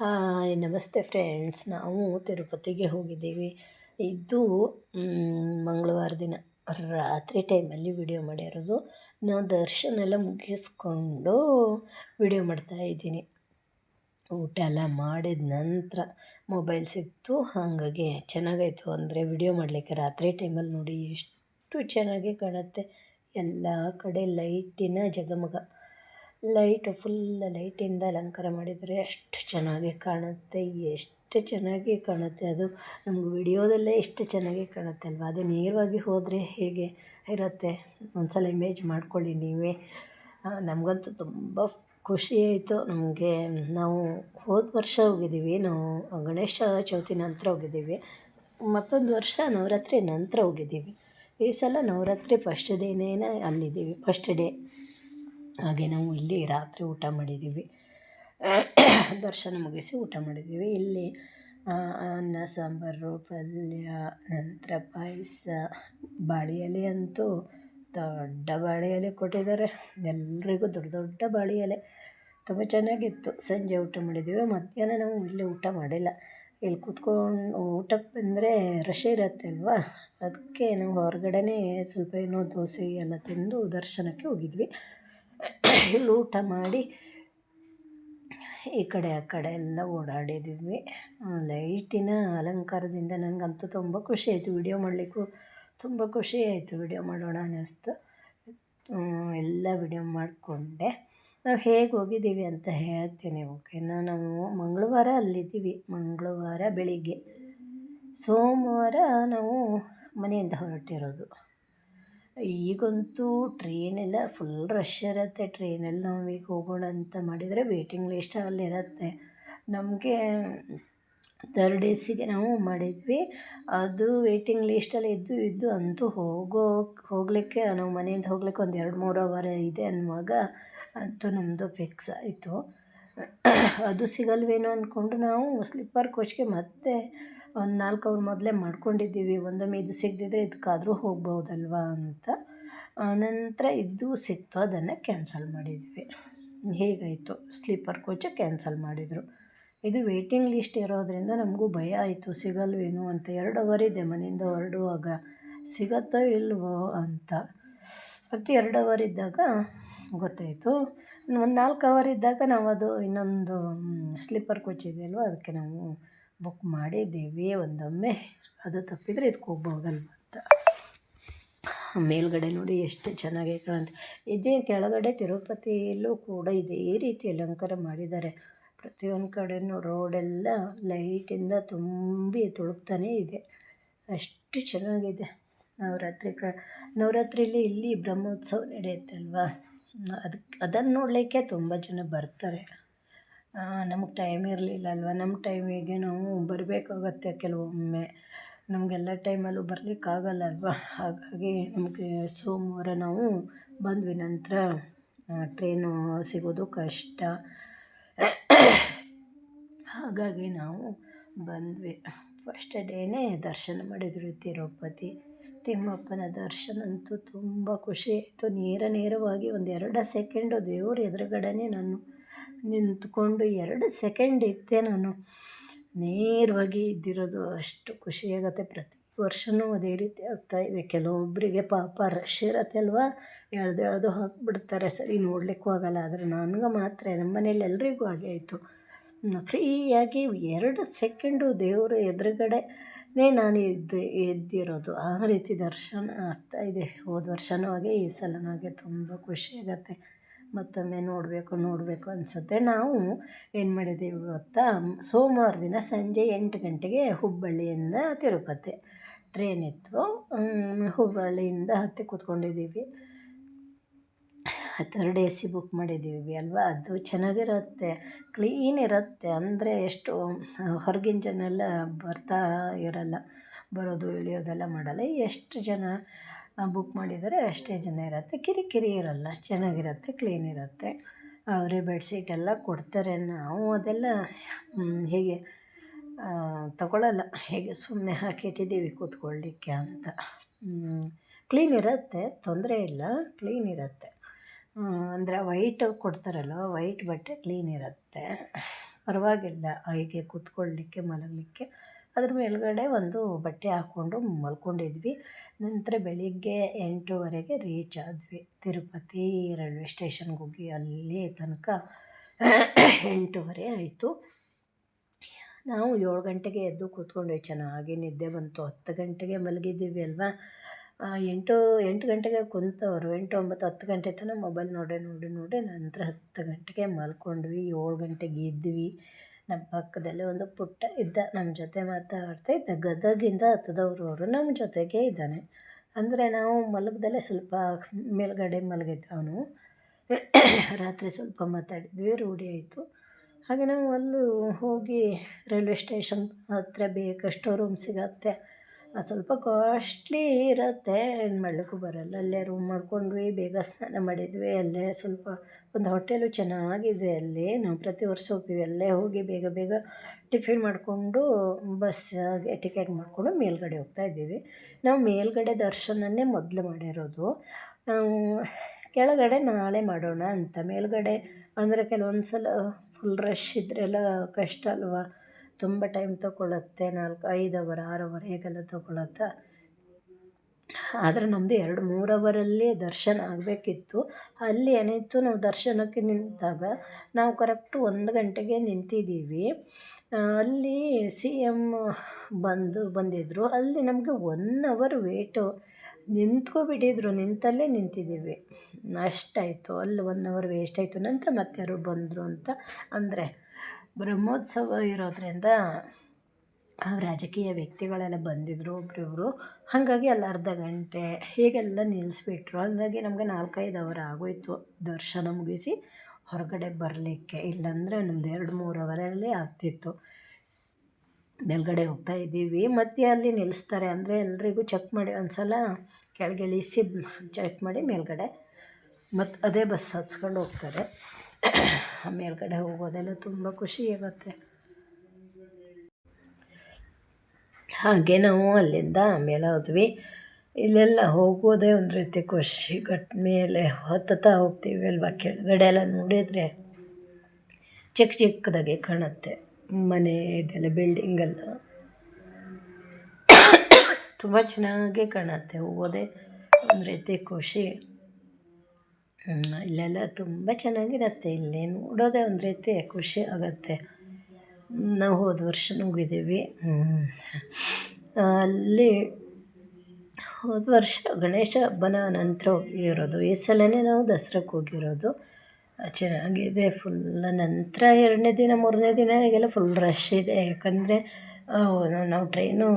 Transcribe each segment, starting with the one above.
Hi, ನಮಸ್ತೆ friends. ನಾವು ತಿರುಪತಿಗೆ ಹೋಗಿದ್ದೀವಿ. ಇದು ಮಂಗಳವಾರ ದಿನ. ರಾತ್ರಿ ಟೈಮಲ್ಲಿ ವಿಡಿಯೋ ಮಾಡಿರೋದು. ನಾವು ದರ್ಶನ ಎಲ್ಲ ಮುಗಿಸ್ಕೊಂಡು ವಿಡಿಯೋ ಮಾಡ್ತಾ ಇದ್ದೀನಿ. ಊಟ ಎಲ್ಲ ಮಾಡಿದ ನಂತರ ಮೊಬೈಲ್ ಸಿಕ್ತು. ಹಾಗಾಗಿ ಚೆನ್ನಾಗಾಯಿತು. ಅಂದರೆ ವಿಡಿಯೋ ಮಾಡಲಿಕ್ಕೆ ರಾತ್ರಿ ಟೈಮಲ್ಲಿ ನೋಡಿ ಎಷ್ಟು ಚೆನ್ನಾಗಿ ಕಾಣುತ್ತೆ. ಎಲ್ಲ ಕಡೆ ಲೈಟಿನ ಜಗಮಗ. ಲೈಟು, ಫುಲ್ ಲೈಟಿಂದ ಅಲಂಕಾರ ಮಾಡಿದರೆ ಅಷ್ಟು ಚೆನ್ನಾಗಿ ಕಾಣುತ್ತೆ. ಎಷ್ಟು ಚೆನ್ನಾಗಿ ಕಾಣುತ್ತೆ ಅದು. ನಮ್ಗೆ ವಿಡಿಯೋದಲ್ಲೇ ಎಷ್ಟು ಚೆನ್ನಾಗಿ ಕಾಣುತ್ತೆ ಅಲ್ವಾ? ಅದೇ ನೇರವಾಗಿ ಹೋದರೆ ಹೇಗೆ ಇರುತ್ತೆ? ಒಂದು ಸಲ ಇಮೇಜ್ ಮಾಡ್ಕೊಳ್ಳಿ ನೀವೇ. ನಮಗಂತೂ ತುಂಬ ಖುಷಿ ಆಯಿತು. ನಮಗೆ ನಾವು ಹೋದ ವರ್ಷ ಹೋಗಿದ್ದೀವಿ. ನಾವು ಗಣೇಶ ಚೌತಿ ನಂತರ ಹೋಗಿದ್ದೀವಿ. ಮತ್ತೊಂದು ವರ್ಷ ನವರಾತ್ರಿ ನಂತರ ಹೋಗಿದ್ದೀವಿ. ಈ ಸಲ ನವರಾತ್ರಿ ಫಸ್ಟ್ ಡೇನೇ ಅಲ್ಲಿದ್ದೀವಿ. First day. ಹಾಗೆ ನಾವು ಇಲ್ಲಿ ರಾತ್ರಿ ಊಟ ಮಾಡಿದ್ದೀವಿ. ದರ್ಶನ ಮುಗಿಸಿ ಊಟ ಮಾಡಿದ್ದೀವಿ. ಇಲ್ಲಿ ಅನ್ನ, ಸಾಂಬಾರು, ಪಲ್ಯ, ನಂತರ ಪಾಯಸ ಬಾಳೆ ಎಲೆ ಅಂತೂ ದೊಡ್ಡ ಬಾಳೆ ಎಲೆ ಕೊಟ್ಟಿದ್ದಾರೆ. ಎಲ್ರಿಗೂ ದೊಡ್ಡ ದೊಡ್ಡ ಬಾಳೆ ಎಲೆ ತುಂಬ ಚೆನ್ನಾಗಿತ್ತು. ಸಂಜೆ ಊಟ ಮಾಡಿದ್ದೀವಿ. ಮಧ್ಯಾಹ್ನ ನಾವು ಇಲ್ಲಿ ಊಟ ಮಾಡಿಲ್ಲ. ಇಲ್ಲಿ ಕೂತ್ಕೊಂಡು ಊಟಕ್ಕೆ ಬಂದರೆ ರಶ್ ಇರುತ್ತೆ ಅಲ್ವಾ? ಅದಕ್ಕೆ ನಾವು ಹೊರಗಡೆನೇ ಸ್ವಲ್ಪ ಏನೋ ದೋಸೆ ಎಲ್ಲ ತಿಂದು ದರ್ಶನಕ್ಕೆ ಹೋಗಿದ್ವಿ. ಇಲ್ಲಿ ಊಟ ಮಾಡಿ ಈ ಕಡೆ, ಆ ಕಡೆ ಎಲ್ಲ ಓಡಾಡಿದ್ವಿ. ಲೈಟಿನ ಅಲಂಕಾರದಿಂದ ನನಗಂತೂ ತುಂಬ ಖುಷಿ ಆಯಿತು. ವಿಡಿಯೋ ಮಾಡಲಿಕ್ಕೂ ತುಂಬ ಖುಷಿ ಆಯಿತು. ವಿಡಿಯೋ ಮಾಡೋಣ ಅನ್ನಿಸ್ತು. ಎಲ್ಲ ವಿಡಿಯೋ ಮಾಡಿಕೊಂಡೆ. ನಾವು ಹೇಗೆ ಹೋಗಿದ್ದೀವಿ ಅಂತ ಹೇಳ್ತೀನಿ, ಓಕೆನಾ? ನಾವು ಮಂಗಳವಾರ ಅಲ್ಲಿದ್ದೀವಿ. ಮಂಗಳವಾರ ಬೆಳಿಗ್ಗೆ. ಸೋಮವಾರ ನಾವು ಮನೆಯಿಂದ ಹೊರಟಿರೋದು. ಈಗಂತೂ ಟ್ರೈನೆಲ್ಲ ಫುಲ್ ರಶ್ ಇರುತ್ತೆ. ಟ್ರೈನಲ್ಲಿ ನಾವು ಈಗ ಹೋಗೋಣ ಅಂತ ಮಾಡಿದರೆ ವೇಟಿಂಗ್ ಲಿಸ್ಟ್ ಅಲ್ಲಿರುತ್ತೆ ನಮಗೆ ತರ್ಡ್ ಡೇಸಿಗೆ ಸಿಗೆ ನಾವು ಮಾಡಿದ್ವಿ. ಅದು ವೇಟಿಂಗ್ ಲಿಸ್ಟಲ್ಲಿ ಇದ್ದು ಇದ್ದು ಅಂತೂ ಹೋಗೋ, ಹೋಗಲಿಕ್ಕೆ ನಾವು ಮನೆಯಿಂದ ಹೋಗ್ಲಿಕ್ಕೆ ಒಂದು ಎರಡು ಮೂರು ಅವರ್ ಇದೆ ಅನ್ನುವಾಗ ಅಂತೂ ನಮ್ಮದು ಫಿಕ್ಸ್ ಆಯಿತು. ಅದು ಸಿಗಲ್ವೇನೋ ಅಂದ್ಕೊಂಡು ನಾವು ಸ್ಲಿಪ್ಪರ್ ಕೋಚ್ಗೆ ಮತ್ತೆ ಒಂದು ನಾಲ್ಕು ಅವರ್ ಮೊದಲೇ ಮಾಡ್ಕೊಂಡಿದ್ದೀವಿ. ಒಂದೊಮ್ಮೆ ಇದು ಸಿಗದಿದ್ರೆ ಇದಕ್ಕಾದರೂ ಹೋಗ್ಬೋದಲ್ವಾ ಅಂತ. ಆನಂತರ ಇದು ಸಿಕ್ತು. ಅದನ್ನು ಕ್ಯಾನ್ಸಲ್ ಮಾಡಿದ್ವಿ. ಹೇಗಾಯಿತು? ಸ್ಲೀಪರ್ ಕೋಚ ಕ್ಯಾನ್ಸಲ್ ಮಾಡಿದರು. ಇದು ವೇಟಿಂಗ್ ಲಿಸ್ಟ್ ಇರೋದರಿಂದ ನಮಗೂ ಭಯ ಆಯಿತು. ಸಿಗಲ್ವೇನೋ ಅಂತ. ಎರಡು ಅವರ್ ಇದೆ. ಮನೆಯಿಂದ ಹೊರಡುವಾಗ ಸಿಗತ್ತೋ ಇಲ್ವೋ ಅಂತ. ಮತ್ತು ಎರಡು ಅವರ್ ಇದ್ದಾಗ ಗೊತ್ತಾಯಿತು. ಒಂದು ನಾಲ್ಕು ಅವರ್ ಇದ್ದಾಗ ನಾವು ಅದು ಇನ್ನೊಂದು ಸ್ಲೀಪರ್ ಕೋಚ್ ಇದೆಯಲ್ವ? ಅದಕ್ಕೆ ನಾವು ಬುಕ್ ಮಾಡಿದ್ದೀವಿ ಒಂದೊಮ್ಮೆ. ಅದು ತಪ್ಪಿದರೆ ಇದಕ್ಕೆ ಹೋಗ್ಬೋದಲ್ವ ಅಂತ ಮೇಲ್ಗಡೆ ನೋಡಿ ಎಷ್ಟು ಚೆನ್ನಾಗಿ ಕಾಣುತ್ತೆ. ಇದೇ ಕೆಳಗಡೆ ತಿರುಪತಿಯಲ್ಲೂ ಕೂಡ ಇದೇ ರೀತಿ ಅಲಂಕಾರ ಮಾಡಿದ್ದಾರೆ. ಪ್ರತಿಯೊಂದು ಕಡೆಯೂ ರೋಡೆಲ್ಲ ಲೈಟಿಂದ ತುಂಬಿ ತುಳುಕ್ತಾನೇ ಇದೆ. ಅಷ್ಟು ಚೆನ್ನಾಗಿದೆ. ನವರಾತ್ರಿ ಕ ನವರಾತ್ರಿಯಲ್ಲಿ ಇಲ್ಲಿ ಬ್ರಹ್ಮೋತ್ಸವ ನಡೆಯುತ್ತೆ ಅಲ್ವಾ ಅದಕ್ಕೆ ಅದನ್ನು ನೋಡಲಿಕ್ಕೆ ತುಂಬ ಜನ ಬರ್ತಾರೆ. ನಮಗೆ ಟೈಮ್ ಇರಲಿಲ್ಲ ಅಲ್ವಾ ನಮ್ಮ ಟೈಮಿಗೆ ನಾವು ಬರಬೇಕಾಗತ್ತೆ ಕೆಲವೊಮ್ಮೆ. ನಮಗೆಲ್ಲ ಟೈಮಲ್ಲೂ ಬರಲಿಕ್ಕಾಗಲ್ಲ ಅಲ್ವಾ ಹಾಗಾಗಿ ನಮಗೆ ಸೋಮವಾರ ನಾವು ಬಂದ್ವಿ. ನಂತರ ಟ್ರೈನು ಸಿಗೋದು ಕಷ್ಟ. ಹಾಗಾಗಿ ನಾವು ಬಂದ್ವಿ. ಫಸ್ಟ್ ಡೇನೇ ದರ್ಶನ ಮಾಡಿದ್ರು ತಿರುಪತಿ ತಿಮ್ಮಪ್ಪನ ದರ್ಶನ ಅಂತೂ ತುಂಬ ಖುಷಿ ಆಯಿತು. ನೇರ ನೇರವಾಗಿ ಒಂದೆರಡು ಸೆಕೆಂಡು ದೇವ್ರ ಎದುರುಗಡೆನೇ ನಾನು ನಿಂತ್ಕೊಂಡು ಎರಡು ಸೆಕೆಂಡ್ ಇದ್ದೆ ನಾನು. ನೇರವಾಗಿ ಇದ್ದಿರೋದು ಅಷ್ಟು ಖುಷಿಯಾಗತ್ತೆ ಪ್ರತಿ ವರ್ಷವೂ ಅದೇ ರೀತಿ ಆಗ್ತಾಯಿದೆ ಕೆಲವೊಬ್ಬರಿಗೆ ಪಾಪ ರಶ್ ಇರತ್ತೆ ಅಲ್ವಾ? ಎಳ್ದು ಎಳ್ದು ಹಾಕಿಬಿಡ್ತಾರೆ ಸರಿ, ನೋಡಲಿಕ್ಕೂ ಆಗಲ್ಲ. ಆದರೆ ನನಗೆ ಮಾತ್ರ ನಮ್ಮ ಮನೇಲಿ ಎಲ್ರಿಗೂ ಹಾಗೆ ಆಯಿತು. ಫ್ರೀಯಾಗಿ ಎರಡು ಸೆಕೆಂಡು ದೇವರ ಎದುರುಗಡೆನೇ ನಾನು ಇದ್ದು, ಎದ್ದಿರೋದು. ಆ ರೀತಿ ದರ್ಶನ ಆಗ್ತಾಯಿದೆ ಹೋದ ವರ್ಷವೂ ಹಾಗೆ ಈ ಸಲನೂ ಹಾಗೆ ತುಂಬ ಖುಷಿಯಾಗತ್ತೆ ಮತ್ತೊಮ್ಮೆ ನೋಡಬೇಕು ನೋಡಬೇಕು ಅನಿಸುತ್ತೆ. ನಾವು ಏನು ಮಾಡಿದ್ದೀವಿ ಗೊತ್ತಾ? ಸೋಮವಾರ ದಿನ ಸಂಜೆ ಎಂಟು ಗಂಟೆಗೆ ಹುಬ್ಬಳ್ಳಿಯಿಂದ ತಿರುಪತಿ ಟ್ರೈನ್ ಇತ್ತು. ಹುಬ್ಬಳ್ಳಿಯಿಂದ ಹತ್ತಿ ಕೂತ್ಕೊಂಡಿದ್ದೀವಿ. ತರ್ಡ್ ಎ ಸಿ ಬುಕ್ ಮಾಡಿದ್ದೀವಿ ಅಲ್ವಾ? ಅದು ಚೆನ್ನಾಗಿರುತ್ತೆ ಕ್ಲೀನ್ ಇರುತ್ತೆ. ಅಂದರೆ ಎಷ್ಟು, ಹೊರಗಿನ ಜನ ಎಲ್ಲ ಬರ್ತಾ ಇರಲ್ಲ, ಬರೋದು, ಇಳಿಯೋದೆಲ್ಲ ಮಾಡಲ್ಲ. ಎಷ್ಟು ಜನ ಬುಕ್ ಮಾಡಿದರೆ ಅಷ್ಟೇ ಜನ ಇರುತ್ತೆ. ಕಿರಿಕಿರಿ ಇರಲ್ಲ, ಚೆನ್ನಾಗಿರುತ್ತೆ ಕ್ಲೀನ್ ಇರುತ್ತೆ. ಅವರೇ ಬೆಡ್ಶೀಟ್ ಎಲ್ಲ ಕೊಡ್ತಾರೆ ನಾವು ಅದೆಲ್ಲ ಹೇಗೆ ತಗೊಳ್ಳಲ್ಲ ಹೇಗೆ ಸುಮ್ಮನೆ ಹಾಕಿಟ್ಟಿದ್ದೀವಿ ಕೂತ್ಕೊಳ್ಳಿಕ್ಕೆ ಅಂತ. ಕ್ಲೀನ್ ಇರುತ್ತೆ, ತೊಂದರೆ ಇಲ್ಲ ಕ್ಲೀನ್ ಇರುತ್ತೆ. ಅಂದರೆ ವೈಟ್ ಕೊಡ್ತಾರಲ್ಲ ವೈಟ್ ಬಟ್ಟೆ ಕ್ಲೀನ್ ಇರುತ್ತೆ. ಪರವಾಗಿಲ್ಲ, ಹೀಗೆ ಕೂತ್ಕೊಳ್ಳಿಕ್ಕೆ, ಮಲಗಲಿಕ್ಕೆ. ಅದ್ರ ಮೇಲುಗಡೆ ಒಂದು ಬಟ್ಟೆ ಹಾಕ್ಕೊಂಡು ಮಲ್ಕೊಂಡಿದ್ವಿ. ನಂತರ ಬೆಳಿಗ್ಗೆ ಎಂಟೂವರೆಗೆ ರೀಚ್ ಆದ್ವಿ. ತಿರುಪತಿ ರೈಲ್ವೆ ಸ್ಟೇಷನ್ಗೆ ಹೋಗಿ ಅಲ್ಲಿ ತನಕ ಎಂಟೂವರೆ ಆಯಿತು. ನಾವು ಏಳು ಗಂಟೆಗೆ ಎದ್ದು ಕೂತ್ಕೊಂಡ್ವಿ. ಚೆನ್ನಾಗಿ ನಿದ್ದೆ ಬಂತು. ಹತ್ತು ಗಂಟೆಗೆ ಮಲಗಿದ್ದೀವಿ ಅಲ್ವಾ? ಎಂಟು ಎಂಟು ಗಂಟೆಗೆ ಕುಂತವರು. ಎಂಟು, ಒಂಬತ್ತು, ಹತ್ತು ಗಂಟೆ ತನಕ ಮೊಬೈಲ್ ನೋಡಿ ನೋಡಿ ನೋಡಿ ನಂತರ ಹತ್ತು ಗಂಟೆಗೆ ಮಲ್ಕೊಂಡ್ವಿ. ಏಳು ಗಂಟೆಗೆ ಎದ್ವಿ. ನಮ್ಮ ಪಕ್ಕದಲ್ಲೇ ಒಂದು ಪುಟ್ಟ ಇದ್ದ ನಮ್ಮ ಜೊತೆ ಮಾತಾಡ್ತಾ ಇದ್ದ. ಗದಗಿಂದ ಅವರು ನಮ್ಮ ಜೊತೆಗೆ ಇದ್ದಾನೆ. ಅಂದರೆ ನಾವು ಮಲಗದಲ್ಲೇ ಸ್ವಲ್ಪ ಮೇಲುಗಡೆ ಮಲಗಿದ್ದ ಅವನು. ರಾತ್ರಿ ಸ್ವಲ್ಪ ಮಾತಾಡಿದ್ವಿ, ರೂಢಿ ಆಯಿತು. ಹಾಗೆ ನಾವು ಅಲ್ಲೂ ಹೋಗಿ ರೈಲ್ವೆ ಸ್ಟೇಷನ್ ಹತ್ರ ಬೇಕಷ್ಟು ರೂಮ್ ಸಿಗತ್ತೆ. ಸ್ವಲ್ಪ ಕಾಸ್ಟ್ಲಿ ಇರುತ್ತೆ. ಏನು ಮಾಡಲಿಕ್ಕೂ ಬರಲ್ಲ. ಅಲ್ಲೇ ರೂಮ್ ಮಾಡ್ಕೊಂಡ್ವಿ, ಬೇಗ ಸ್ನಾನ ಮಾಡಿದ್ವಿ. ಅಲ್ಲೇ ಸ್ವಲ್ಪ ಒಂದು ಹೋಟೆಲು ಚೆನ್ನಾಗಿದೆ ಅಲ್ಲಿ. ನಾವು ಪ್ರತಿ ವರ್ಷ ಹೋಗ್ತೀವಿ. ಅಲ್ಲೇ ಹೋಗಿ ಬೇಗ ಬೇಗ ಟಿಫಿನ್ ಮಾಡಿಕೊಂಡು ಬಸ್ಸಾಗೆ ಟಿಕೆಟ್ ಮಾಡಿಕೊಂಡು ಮೇಲ್ಗಡೆ ಹೋಗ್ತಾ ಇದ್ದೀವಿ. ನಾವು ಮೇಲ್ಗಡೆ ದರ್ಶನನೇ ಮೊದಲು ಮಾಡಿರೋದು. ಕೆಳಗಡೆ ನಾಳೆ ಮಾಡೋಣ ಅಂತ. ಮೇಲ್ಗಡೆ ಅಂದರೆ ಕೆಲವೊಂದು ಸಲ ಫುಲ್ ರಶ್ ಇದ್ರೆಲ್ಲ ಕಷ್ಟ ಅಲ್ವಾ? ತುಂಬ ಟೈಮ್ ತೊಗೊಳತ್ತೆ, ನಾಲ್ಕು ಐದು ಅವರ್ ಆರು ಅವರ್ ಹೇಗೆಲ್ಲ ತೊಗೊಳತ್ತೆ. ಆದರೆ ನಮ್ಮದು ಎರಡು ಮೂರು ಅವರಲ್ಲಿ ದರ್ಶನ ಆಗಬೇಕಿತ್ತು. ಅಲ್ಲಿ ಏನಾಯಿತು, ನಾವು ದರ್ಶನಕ್ಕೆ ನಿಂತಾಗ ನಾವು ಕರೆಕ್ಟು ಒಂದು ಗಂಟೆಗೆ ನಿಂತಿದ್ದೀವಿ. ಅಲ್ಲಿ ಸಿ ಎಂ ಬಂದು ಬಂದಿದ್ದರು ಅಲ್ಲಿ ನಮಗೆ ಒನ್ ಅವರ್ ವೇಟು ನಿಂತ್ಕೊಬಿಟ್ಟಿದ್ರು, ನಿಂತಲ್ಲೇ ನಿಂತಿದ್ದೀವಿ. ಅಷ್ಟಾಯಿತು. ಅಲ್ಲಿ ಒನ್ ಅವರ್ ವೇಸ್ಟ್ ಆಯಿತು. ನಂತರ ಮತ್ತೆ ಯಾರು ಬಂದರು ಅಂತ. ಅಂದರೆ ಬ್ರಹ್ಮೋತ್ಸವ ಇರೋದರಿಂದ ರಾಜಕೀಯ ವ್ಯಕ್ತಿಗಳೆಲ್ಲ ಬಂದಿದ್ದರು ಒಬ್ರಿಬ್ರು ಹಾಗಾಗಿ ಅಲ್ಲಿ ಅರ್ಧ ಗಂಟೆ ಹೀಗೆಲ್ಲ ನಿಲ್ಲಿಸ್ಬಿಟ್ರು. ಹಾಗಾಗಿ ನಮಗೆ ನಾಲ್ಕೈದು ಅವರ್ ಆಗೋಯಿತು ದರ್ಶನ ಮುಗಿಸಿ ಹೊರಗಡೆ ಬರಲಿಕ್ಕೆ. ಇಲ್ಲಾಂದರೆ ನಮ್ದು ಎರಡು ಮೂರು ಅವರಲ್ಲಿ ಆಗ್ತಿತ್ತು. ಮೇಲ್ಗಡೆ ಹೋಗ್ತಾ ಇದ್ದೀವಿ. ಮತ್ತೆ ಅಲ್ಲಿ ನಿಲ್ಲಿಸ್ತಾರೆ. ಅಂದರೆ ಎಲ್ರಿಗೂ ಚೆಕ್ ಮಾಡಿ ಒಂದು ಸಲ ಕೆಳಗೆ ಇಳಿಸಿ ಚೆಕ್ ಮಾಡಿ ಮೇಲ್ಗಡೆ. ಮತ್ತು ಅದೇ ಬಸ್ ಹತ್ಸ್ಕೊಂಡು ಹೋಗ್ತಾರೆ. ಮೇಲ್ಗಡೆ ಹೋಗೋದೆಲ್ಲ ತುಂಬ ಖುಷಿ ಆಗುತ್ತೆ ಹಾಗೆ ನಾವು ಅಲ್ಲಿಂದ ಆಮೇಲೆ ಹೋದ್ವಿ. ಇಲ್ಲೆಲ್ಲ ಹೋಗೋದೇ ಒಂದು ರೀತಿ ಖುಷಿ. ಗಟ್ ಮೇಲೆ ಹತ್ತುತ್ತಾ ಹೋಗ್ತೀವಿ ಅಲ್ವಾ? ಕೆಳಗಡೆ ಎಲ್ಲ ನೋಡಿದರೆ ಚಿಕ್ಕ ಚಿಕ್ಕದಾಗೆ ಕಾಣುತ್ತೆ. ಮನೆ, ಇದೆಲ್ಲ ಬಿಲ್ಡಿಂಗೆಲ್ಲ ತುಂಬ ಚೆನ್ನಾಗಿ ಕಾಣುತ್ತೆ. ಹೋಗೋದೇ ಒಂದು ರೀತಿ ಖುಷಿ. ಇಲ್ಲೆಲ್ಲ ತುಂಬ ಚೆನ್ನಾಗಿರತ್ತೆ. ಇಲ್ಲಿ ನೋಡೋದೇ ಒಂದು ರೀತಿ ಖುಷಿ ಆಗುತ್ತೆ. ನಾವು ಹೋದ ವರ್ಷನೂ ಹೋಗಿದ್ದೀವಿ ಅಲ್ಲಿ ಹೋದ ವರ್ಷ ಗಣೇಶ ಹಬ್ಬನ ನಂತರ ಹೋಗಿರೋದು. ಈ ಸಲನೇ ನಾವು ದಸರಾಕ್ಕೆ ಹೋಗಿರೋದು. ಚೆನ್ನಾಗಿದೆ ಫುಲ್ ನಂತರ ಎರಡನೇ ದಿನ, ಮೂರನೇ ದಿನ ಈಗೆಲ್ಲ ಫುಲ್ ರಶ್ ಇದೆ. ಯಾಕಂದರೆ ನಾವು ಟ್ರೈನು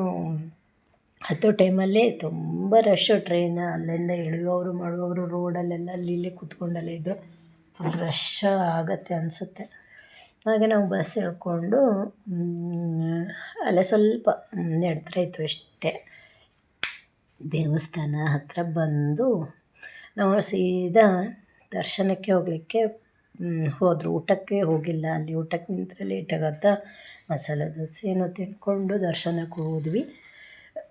ಹತ್ತೋ ಟೈಮಲ್ಲಿ ತುಂಬ ರಶ್ಶು ಟ್ರೈನ್ ಅಲ್ಲಿಂದ ಇಳಿಯೋರು ಮಾಡುವವರು ರೋಡಲ್ಲೆಲ್ಲ ಅಲ್ಲಿ ಇಲ್ಲಿ ಕೂತ್ಕೊಂಡಲ್ಲೇ ಇದ್ದರು ಫುಲ್ ರಶ್ ಆಗುತ್ತೆ ಅನಿಸುತ್ತೆ. ಹಾಗೆ ನಾವು ಬಸ್ ಇಳ್ಕೊಂಡು ಅಲ್ಲೇ ಸ್ವಲ್ಪ ನಡೆದ್ರೆ ಇತ್ತು ಅಷ್ಟೇ. ದೇವಸ್ಥಾನ ಹತ್ತಿರ ಬಂದು ನಾವು ಸೀದಾ ದರ್ಶನಕ್ಕೆ ಹೋಗಲಿಕ್ಕೆ ಹೋದರು. ಊಟಕ್ಕೆ ಹೋಗಿಲ್ಲ. ಅಲ್ಲಿ ಊಟಕ್ಕೆ ನಿಂತರೆ ಲೇಟಾಗತ್ತಾ ಮಸಾಲೆ ದೋಸೆ ಏನೋ ತಿಂದ್ಕೊಂಡು ದರ್ಶನಕ್ಕೆ ಹೋದ್ವಿ.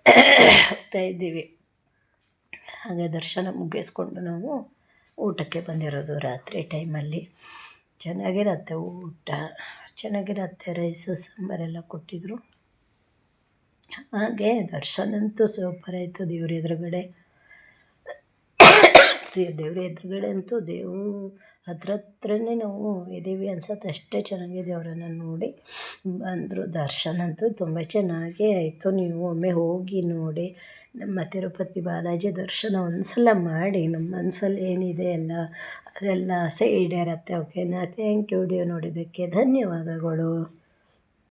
ಹೋಗ್ತಾ ಇದ್ದೀವಿ. ಹಾಗೆ ದರ್ಶನ ಮುಗಿಸ್ಕೊಂಡು ನಾವು ಊಟಕ್ಕೆ ಬಂದಿರೋದು ರಾತ್ರಿ ಟೈಮಲ್ಲಿ. ಚೆನ್ನಾಗಿರತ್ತೆ ಊಟ. ಚೆನ್ನಾಗಿರತ್ತೆ ರೈಸು, ಸಾಂಬಾರೆಲ್ಲ ಕೊಟ್ಟಿದ್ದರು ಹಾಗೆ ದರ್ಶನ ಅಂತೂ ಸೂಪರ್ ಆಯಿತು ದೇವ್ರ ಎದುರುಗಡೆ. ದೇವ್ರ ಎದುರುಗಡೆ ಅಂತೂ ದೇವು ಹತ್ರ ಹತ್ರನೇ ನಾವು ಇದ್ದೀವಿ ಅನ್ಸತ್ತೆ. ಅಷ್ಟೇ ಚೆನ್ನಾಗಿದೆ ಅವರನ್ನು ನೋಡಿ. ಅಂದರು ದರ್ಶನ ಅಂತೂ ತುಂಬ ಚೆನ್ನಾಗೇ ಆಯಿತು. ನೀವು ಒಮ್ಮೆ ಹೋಗಿ ನೋಡಿ. ನಮ್ಮ ತಿರುಪತಿ ಬಾಲಾಜಿ ದರ್ಶನ ಒಂದು ಸಲ ಮಾಡಿ. ನಮ್ಮ ಮನಸ್ಸಲ್ಲಿ ಏನಿದೆ ಎಲ್ಲ, ಅದೆಲ್ಲ ಆಸೆ ಈಡೇರತ್ತೆ. ಓಕೆನಾ? ಥ್ಯಾಂಕ್ ಯು ವಿಡಿಯೋ ನೋಡಿದ್ದಕ್ಕೆ ಧನ್ಯವಾದಗಳು.